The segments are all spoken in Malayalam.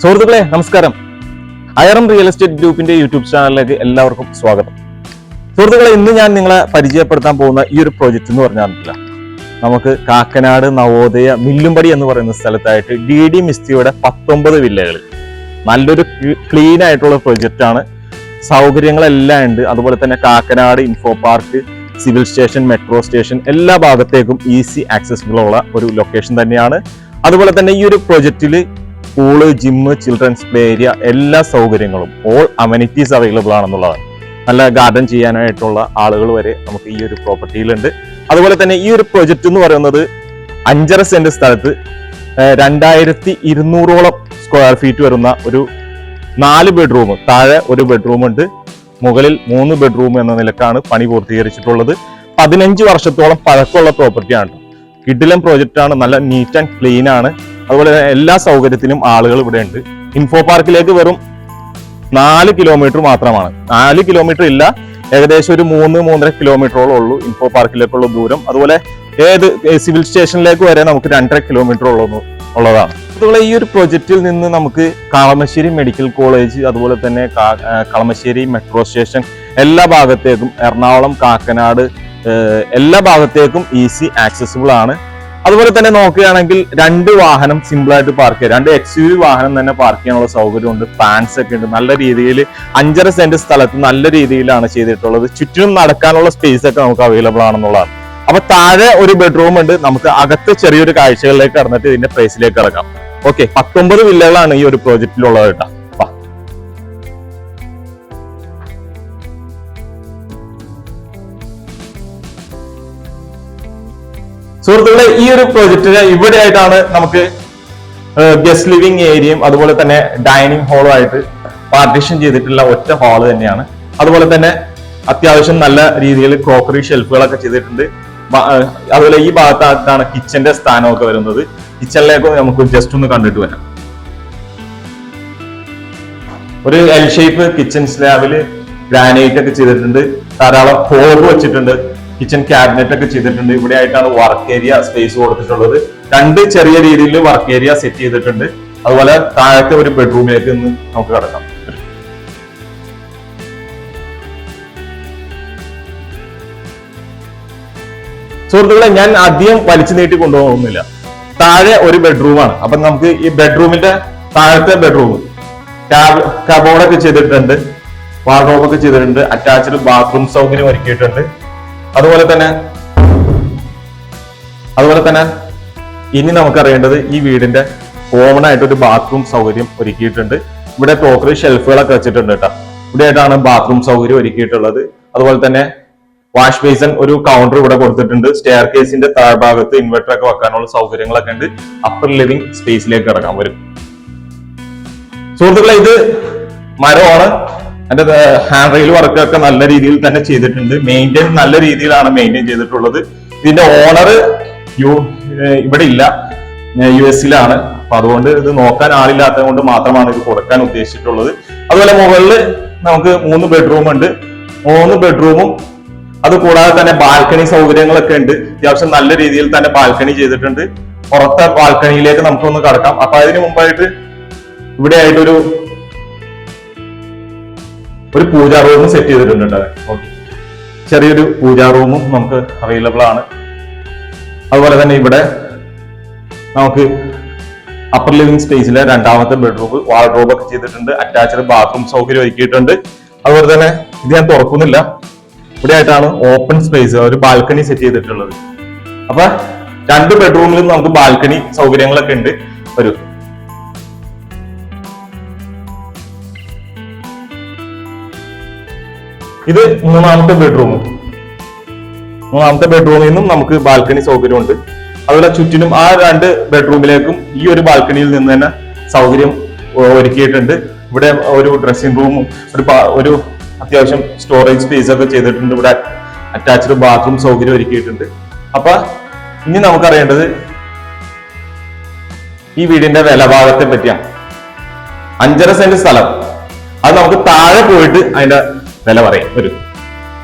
സുഹൃത്തുക്കളെ നമസ്കാരം. അയറം റിയൽ എസ്റ്റേറ്റ് ഗ്രൂപ്പിന്റെ യൂട്യൂബ് ചാനലിലേക്ക് എല്ലാവർക്കും സ്വാഗതം. സുഹൃത്തുക്കളെ ഇന്ന് ഞാൻ നിങ്ങളെ പരിചയപ്പെടുത്താൻ പോകുന്ന ഈ ഒരു പ്രോജക്റ്റ് എന്ന് പറഞ്ഞാൽ നമുക്ക് കാക്കനാട് നവോദയ മില്ലുംപടി എന്ന് പറയുന്ന സ്ഥലത്തായിട്ട് ഡി ഡി മിസ്തിയുടെ പത്തൊമ്പത് വില്ലകൾ നല്ലൊരു ക്ലീൻ ആയിട്ടുള്ള പ്രോജക്റ്റ് ആണ്. സൗകര്യങ്ങളെല്ലാം ഉണ്ട്. അതുപോലെ തന്നെ Kakkanad info park civil station metro station എല്ലാ ഭാഗത്തേക്കും ഈസി ആക്സസിബിൾ ഉള്ള ഒരു ലൊക്കേഷൻ തന്നെയാണ്. അതുപോലെ തന്നെ ഈ ഒരു പ്രൊജക്റ്റിൽ pool gym children's play area എല്ലാ സൗകര്യങ്ങളും ഓൾ അമനിറ്റീസ് അവൈലബിൾ ആണെന്നുള്ളതാണ്. നല്ല ഗാർഡൻ ചെയ്യാനായിട്ടുള്ള ആളുകൾ വരെ നമുക്ക് ഈ ഒരു പ്രോപ്പർട്ടിയിലുണ്ട് അതുപോലെ തന്നെ ഈ ഒരു പ്രൊജക്റ്റ് എന്ന് പറയുന്നത് അഞ്ചര സെന്റ് സ്ഥലത്ത് രണ്ടായിരത്തി ഇരുന്നൂറോളം സ്ക്വയർ ഫീറ്റ് വരുന്ന ഒരു നാല് ബെഡ്റൂം താഴെ ഒരു ബെഡ്റൂം ഉണ്ട് മുകളിൽ മൂന്ന് ബെഡ്റൂം എന്ന നിലക്കാണ് പണി പൂർത്തീകരിച്ചിട്ടുള്ളത്. പതിനഞ്ച് വർഷത്തോളം പഴക്കമുള്ള പ്രോപ്പർട്ടിയാണ് കിഡിലം പ്രോജക്റ്റ് ആണ് നല്ല നീറ്റ് ആൻഡ് ക്ലീൻ ആണ്. അതുപോലെ എല്ലാ സൗകര്യത്തിനും ആളുകൾ ഇവിടെ ഉണ്ട്. ഇൻഫോ പാർക്കിലേക്ക് വെറും നാല് കിലോമീറ്റർ മാത്രമാണ്. നാല് കിലോമീറ്റർ ഇല്ല ഏകദേശം ഒരു മൂന്ന് മൂന്നര കിലോമീറ്ററോളം ഉള്ളൂ ഇൻഫോ പാർക്കിലേക്കുള്ള ദൂരം. അതുപോലെ ഏത് സിവിൽ സ്റ്റേഷനിലേക്ക് വരെ നമുക്ക് രണ്ടര കിലോമീറ്റർ ഉള്ളൂ ഉള്ളതാണ്. അതുപോലെ ഈ ഒരു പ്രൊജക്റ്റിൽ നിന്ന് നമുക്ക് കളമശ്ശേരി മെഡിക്കൽ കോളേജ് അതുപോലെ തന്നെ കളമശ്ശേരി മെട്രോ സ്റ്റേഷൻ എല്ലാ ഭാഗത്തേക്കും എറണാകുളം കാക്കനാട് എല്ലാ ഭാഗത്തേക്കും ഈസി ആക്സസിബിൾ ആണ്. അതുപോലെ തന്നെ നോക്കുകയാണെങ്കിൽ രണ്ട് വാഹനം സിമ്പിൾ ആയിട്ട് പാർക്ക് ചെയ്യാം. രണ്ട് എക്സ് യു വാഹനം തന്നെ പാർക്ക് ചെയ്യാനുള്ള സൗകര്യമുണ്ട്. പാൻസ് ഒക്കെ ഉണ്ട്. നല്ല രീതിയിൽ അഞ്ചര സെന്റ് സ്ഥലത്ത് നല്ല രീതിയിലാണ് ചെയ്തിട്ടുള്ളത്. ചുറ്റിനും നടക്കാനുള്ള സ്പേസ് ഒക്കെ നമുക്ക് അവൈലബിൾ ആണെന്നുള്ളതാണ്. അപ്പൊ താഴെ ഒരു ബെഡ്റൂം ഉണ്ട്. നമുക്ക് അകത്ത് ചെറിയൊരു കാഴ്ചകളിലേക്ക് കടന്നിട്ട് ഇതിന്റെ പ്രൈസിലേക്ക് ഇറങ്ങാം. ഓക്കെ പത്തൊമ്പത് വില്ലകളാണ് ഈ ഒരു പ്രോജക്റ്റിലുള്ളത് കേട്ടോ. സുഹൃത്തുക്കളെ ഈ ഒരു പ്രോജക്റ്റിന് ഇവിടെ ആയിട്ടാണ് നമുക്ക് ഗസ്റ്റ് ലിവിംഗ് ഏരിയയും അതുപോലെ തന്നെ ഡൈനിങ് ഹാളും ആയിട്ട് പാർട്ടീഷൻ ചെയ്തിട്ടുള്ള ഒറ്റ ഹാൾ തന്നെയാണ്. അതുപോലെ തന്നെ അത്യാവശ്യം നല്ല രീതിയിൽ ക്രോക്കറി ഷെൽഫുകളൊക്കെ ചെയ്തിട്ടുണ്ട്. അതുപോലെ ഈ ഭാഗത്തായിട്ടാണ് കിച്ചന്റെ സ്ഥാനമൊക്കെ വരുന്നത്. കിച്ചണിലേക്ക് നമുക്ക് ജസ്റ്റ് ഒന്ന് കണ്ടിട്ട് വരാം. ഒരു എൽ ഷേപ്പ് കിച്ചൺ സ്ലാബിൽ ഗ്രാനൈറ്റ് ഒക്കെ ചെയ്തിട്ടുണ്ട്. ധാരാളം ഹോബ് വെച്ചിട്ടുണ്ട്. കിച്ചൺ ക്യാബിനറ്റ് ഒക്കെ ചെയ്തിട്ടുണ്ട്. ഇവിടെ ആയിട്ടാണ് വർക്ക് ഏരിയ സ്പേസ് കൊടുത്തിട്ടുള്ളത്. രണ്ട് ചെറിയ രീതിയിൽ വർക്ക് ഏരിയ സെറ്റ് ചെയ്തിട്ടുണ്ട്. അതുപോലെ താഴത്തെ ഒരു ബെഡ്റൂമിലേക്ക് ഒന്ന് നമുക്ക് കിടക്കാം. സുഹൃത്തുക്കളെ ഞാൻ അധികം വലിച്ചു നീട്ടി കൊണ്ടുപോകുന്നില്ല. താഴെ ഒരു ബെഡ്റൂമാണ് അപ്പൊ നമുക്ക് ഈ ബെഡ്റൂമിന്റെ താഴത്തെ ബെഡ്റൂം കബോർഡൊക്കെ ചെയ്തിട്ടുണ്ട്. വാർഡ്രോബ് ഒക്കെ ചെയ്തിട്ടുണ്ട്. അറ്റാച്ച്ഡ് ബാത്റൂം സൗകര്യം ഒരുക്കിയിട്ടുണ്ട്. അതുപോലെ തന്നെ അതുപോലെ തന്നെ ഇനി നമുക്കറിയേണ്ടത് ഈ വീടിന്റെ കോമൺ ആയിട്ട് ഒരു ബാത്റൂം സൗകര്യം ഒരുക്കിയിട്ടുണ്ട്. ഇവിടെ ക്രോക്കറി ഷെൽഫുകളൊക്കെ വെച്ചിട്ടുണ്ട് കേട്ടോ. ഇവിടെ ആയിട്ടാണ് ബാത്റൂം സൗകര്യം ഒരുക്കിയിട്ടുള്ളത്. അതുപോലെ തന്നെ വാഷ് ബേസൺ ഒരു കൗണ്ടർ ഇവിടെ കൊടുത്തിട്ടുണ്ട്. സ്റ്റെയർ കേസിന്റെ താഴ്ഭാഗത്ത് ഇൻവെർട്ടർ ഒക്കെ വെക്കാനുള്ള സൗകര്യങ്ങളൊക്കെ ഉണ്ട്. അപ്പർ ലിവിംഗ് സ്പേസിലേക്ക് ഇറങ്ങാൻ വരും സുഹൃത്തുക്കളെ ഇത് മരമാണ്. അതിന്റെ ഹാൻഡ് റെയിൽ വർക്ക് ഒക്കെ നല്ല രീതിയിൽ തന്നെ ചെയ്തിട്ടുണ്ട്. മെയിന്റെയിൻ നല്ല രീതിയിലാണ് മെയിന്റെയിൻ ചെയ്തിട്ടുള്ളത്. ഇതിന്റെ ഓണർ യു ഇവിടെ ഇല്ല. യു എസിലാണ് അപ്പൊ അതുകൊണ്ട് ഇത് നോക്കാൻ ആളില്ലാത്തത് കൊണ്ട് മാത്രമാണ് ഇത് കൊടുക്കാൻ ഉദ്ദേശിച്ചിട്ടുള്ളത്. അതുപോലെ മുകളിൽ നമുക്ക് മൂന്ന് ബെഡ്റൂം ഉണ്ട്. മൂന്ന് ബെഡ്റൂമും അത് കൂടാതെ തന്നെ ബാൽക്കണി സൗകര്യങ്ങളൊക്കെ ഉണ്ട്. അത്യാവശ്യം നല്ല രീതിയിൽ തന്നെ ബാൽക്കണി ചെയ്തിട്ടുണ്ട്. പുറത്തെ ബാൽക്കണിയിലേക്ക് നമുക്കൊന്ന് കടക്കാം. അപ്പൊ അതിന് മുമ്പായിട്ട് ഇവിടെ ആയിട്ടൊരു ഒരു പൂജാ റൂമും സെറ്റ് ചെയ്തിട്ടുണ്ട് കേട്ടോ. ഓക്കെ ചെറിയൊരു പൂജാ റൂമും നമുക്ക് അവൈലബിൾ ആണ്. അതുപോലെ തന്നെ ഇവിടെ നമുക്ക് അപ്പർ ലിവിംഗ് സ്പേസിലെ രണ്ടാമത്തെ ബെഡ്റൂം വാർഡ്രോബ് ഒക്കെ ചെയ്തിട്ടുണ്ട്. അറ്റാച്ച്ഡ് ബാത്റൂം സൗകര്യം ഒരുക്കിയിട്ടുണ്ട്. അതുപോലെ തന്നെ ഇത് ഞാൻ തുറക്കുന്നില്ല. ഇവിടെ ആയിട്ടാണ് ഓപ്പൺ സ്പേസ് ഒരു ബാൽക്കണി സെറ്റ് ചെയ്തിട്ടുള്ളത്. അപ്പൊ രണ്ട് ബെഡ്റൂമിലും നമുക്ക് ബാൽക്കണി സൗകര്യങ്ങളൊക്കെ ഉണ്ട്. ഒരു ഇത് മൂന്നാമത്തെ ബെഡ്റൂം മൂന്നാമത്തെ ബെഡ്റൂമിൽ നിന്നും നമുക്ക് ബാൽക്കണി സൗകര്യമുണ്ട്. അതുപോലെ ചുറ്റിനും ആ രണ്ട് ബെഡ്റൂമിലേക്കും ഈ ഒരു ബാൽക്കണിയിൽ നിന്ന് തന്നെ സൗകര്യം ഒരുക്കിയിട്ടുണ്ട്. ഇവിടെ ഒരു ഡ്രസ്സിംഗ് റൂമും ഒരു ഒരു അത്യാവശ്യം സ്റ്റോറേജ് സ്പേസ് ഒക്കെ ചെയ്തിട്ടുണ്ട്. ഇവിടെ അറ്റാച്ച്ഡ് ബാത്റൂം സൗകര്യം ഒരുക്കിയിട്ടുണ്ട്. അപ്പൊ ഇനി നമുക്കറിയേണ്ടത് ഈ വീടിന്റെ വിലഭാഗത്തെ പറ്റിയാണ്. അഞ്ചര സെന്റ് സ്ഥലം. അത് നമുക്ക് താഴെ പോയിട്ട് അതിന്റെ വില പറയാം ഒരു.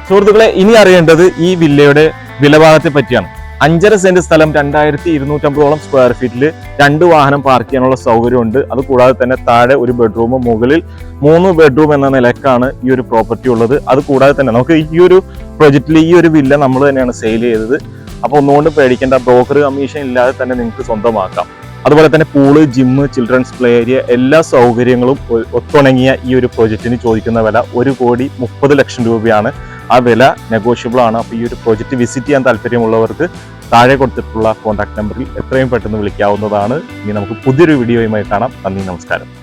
സുഹൃത്തുക്കളെ ഇനി അറിയേണ്ടത് ഈ വില്ലയുടെ വിലഭാഗത്തെ പറ്റിയാണ്. അഞ്ചര സെന്റ് സ്ഥലം രണ്ടായിരത്തി ഇരുന്നൂറ്റമ്പതോളം സ്ക്വയർ ഫീറ്റിൽ രണ്ട് വാഹനം പാർക്ക് ചെയ്യാനുള്ള സൗകര്യമുണ്ട്. അത് കൂടാതെ തന്നെ താഴെ ഒരു ബെഡ്റൂം മുകളിൽ മൂന്ന് ബെഡ്റൂം എന്ന നിലക്കാണ് ഈ ഒരു പ്രോപ്പർട്ടി ഉള്ളത്. അത് കൂടാതെ തന്നെ നമുക്ക് ഈ ഒരു പ്രൊജക്റ്റിൽ ഈ ഒരു വില്ല നമ്മൾ തന്നെയാണ് സെയിൽ ചെയ്തത്. അപ്പോൾ ഒന്നുകൊണ്ട് പേടിക്കേണ്ട ബ്രോക്കർ കമ്മീഷൻ ഇല്ലാതെ തന്നെ നിങ്ങൾക്ക് സ്വന്തമാക്കാം. അതുപോലെ തന്നെ pool gym children's play area എല്ലാ സൗകര്യങ്ങളും ഒത്തുണങ്ങിയ ഈ ഒരു പ്രോജക്റ്റിന് ചോദിക്കുന്ന വില ഒരു കോടി മുപ്പത് ലക്ഷം രൂപയാണ്. ആ വില നെഗോഷ്യബിൾ ആണ്. അപ്പോൾ ഈ ഒരു പ്രോജക്റ്റ് വിസിറ്റ് ചെയ്യാൻ താല്പര്യമുള്ളവർക്ക് താഴെ കൊടുത്തിട്ടുള്ള കോൺടാക്ട് നമ്പറിൽ എത്രയും പെട്ടെന്ന് വിളിക്കാവുന്നതാണ്. ഇനി നമുക്ക് പുതിയൊരു വീഡിയോയുമായി കാണാം. നന്ദി നമസ്കാരം.